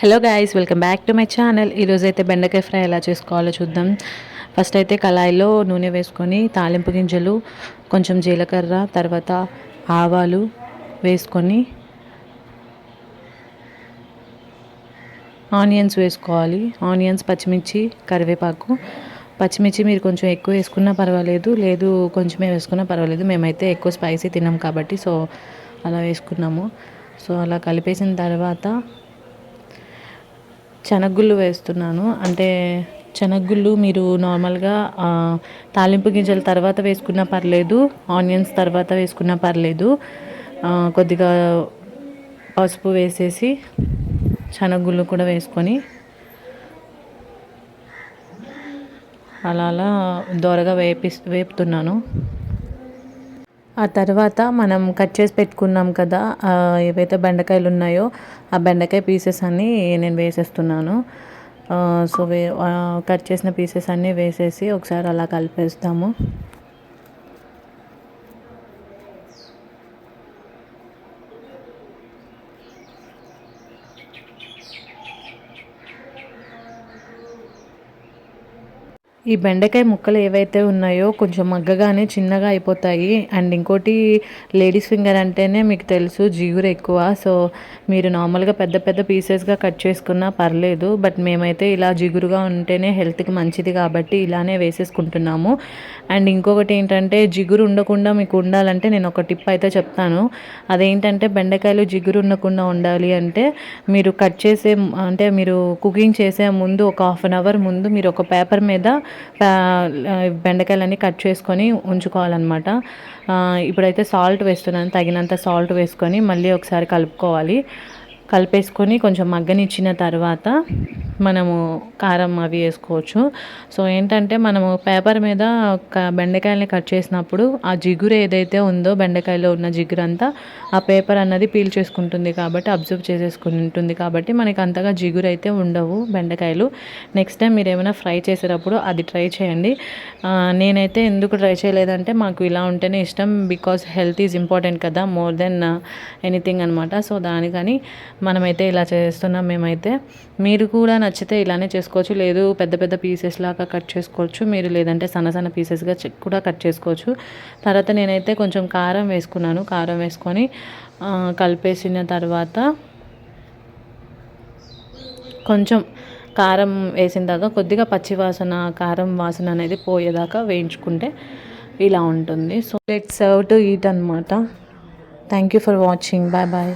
Hello guys welcome back to my channel ఈరోజైతే అయితే బెండకాయ ఫ్రై ఎలా చేసుకోవాలో చూద్దాం. ఫస్ట్ అయితే కళాయిలో నూనె వేసుకొని తాలింపు గింజలు కొంచెం జీలకర్ర తర్వాత ఆవాలు వేసుకొని ఆనియన్స్ వేసుకోవాలి. ఆనియన్స్ పచ్చిమిర్చి కరివేపాకు. పచ్చిమిర్చి మీరు కొంచెం ఎక్కువ వేసుకున్నా పర్వాలేదు లేదు కొంచెమే వేసుకున్నా పర్వాలేదు. మేమైతే ఎక్కువ స్పైసీ తిన్నాం కాబట్టి సో అలా వేసుకున్నాము. సో అలా కలిపేసిన తర్వాత శనగగుళ్ళు వేస్తున్నాను. అంటే శనగగుళ్ళు మీరు నార్మల్గా తాలింపు గింజల తర్వాత వేసుకున్నా పర్లేదు ఆనియన్స్ తర్వాత వేసుకున్నా పర్లేదు. కొద్దిగా పసుపు వేసేసి శనగగుళ్ళు కూడా వేసుకొని అలా అలా దోరగా వేపి వేపుతున్నాను. ఆ తర్వాత మనం కట్ చేసి పెట్టుకున్నాం కదా ఏవైతే బెండకాయలు ఉన్నాయో ఆ బెండకాయ పీసెస్ అన్నీ నేను వేసేస్తున్నాను. సో వే కట్ చేసిన పీసెస్ అన్నీ వేసేసి ఒకసారి అలా కలిపేస్తాము. ఈ బెండకాయ ముక్కలు ఏవైతే ఉన్నాయో కొంచెం మగ్గగానే చిన్నగా అయిపోతాయి. అండ్ ఇంకోటి లేడీస్ ఫింగర్ అంటేనే మీకు తెలుసు జిగురు ఎక్కువ. సో మీరు నార్మల్గా పెద్ద పెద్ద పీసెస్గా కట్ చేసుకున్నా పర్లేదు. బట్ మేమైతే ఇలా జిగురుగా ఉంటేనే హెల్త్కి మంచిది కాబట్టి ఇలానే వేసేసుకుంటున్నాము. అండ్ ఇంకొకటి ఏంటంటే జిగురు ఉండకుండా మీకు ఉండాలంటే నేను ఒక టిప్ అయితే చెప్తాను. అదేంటంటే బెండకాయలు జిగురు ఉండకుండా ఉండాలి అంటే మీరు కట్ చేసే అంటే మీరు కుకింగ్ చేసే ముందు ఒక హాఫ్ అన్ అవర్ ముందు మీరు ఒక పేపర్ మీద బెండకాయలన్నీ కట్ చేసుకొని ఉంచుకోవాలన్నమాట. ఇప్పుడైతే సాల్ట్ వేస్తున్నాను తగినంత సాల్ట్ వేసుకొని మళ్ళీ ఒకసారి కలుపుకోవాలి. కలిపేసుకొని కొంచెం మగ్గనిచ్చిన తర్వాత మనము కారం అవి వేసుకోవచ్చు. సో ఏంటంటే మనము పేపర్ మీద ఒక బెండకాయలని కట్ చేసినప్పుడు ఆ జిగురు ఏదైతే ఉందో బెండకాయలో ఉన్న జిగురు అంతా ఆ పేపర్ అన్నది పీల్ చేసుకుంటుంది కాబట్టి అబ్జర్వ్ చేసేసుకుంటుంది కాబట్టి మనకి అంతగా జిగురు అయితే ఉండవు బెండకాయలు. నెక్స్ట్ టైం మీరు ఏమైనా ఫ్రై చేసేటప్పుడు అది ట్రై చేయండి. నేనైతే ఎందుకు ట్రై చేయలేదంటే మాకు ఇలా ఉంటేనే ఇష్టం బికాస్ హెల్త్ ఈజ్ ఇంపార్టెంట్ కదా మోర్ దెన్ ఎనీథింగ్ అనమాట సో దానికని మనమైతే ఇలా చేస్తున్నాం మేమైతే. మీరు కూడా నచ్చితే ఇలానే చేసుకోవచ్చు. లేదు పెద్ద పెద్ద పీసెస్ లాగా కట్ చేసుకోవచ్చు. మీరు లేదంటే సన్న సన్న పీసెస్గా కూడా కట్ చేసుకోవచ్చు. తర్వాత నేనైతే కొంచెం కారం వేసుకున్నాను. కారం వేసుకొని కలిపేసిన తర్వాత కొంచెం కారం వేసిన తర్వాత కొద్దిగా పచ్చి వాసన కారం వాసన అనేది పోయేదాకా వేయించుకుంటే ఇలా ఉంటుంది. So let serve to eat అనమాట thank you for watching bye bye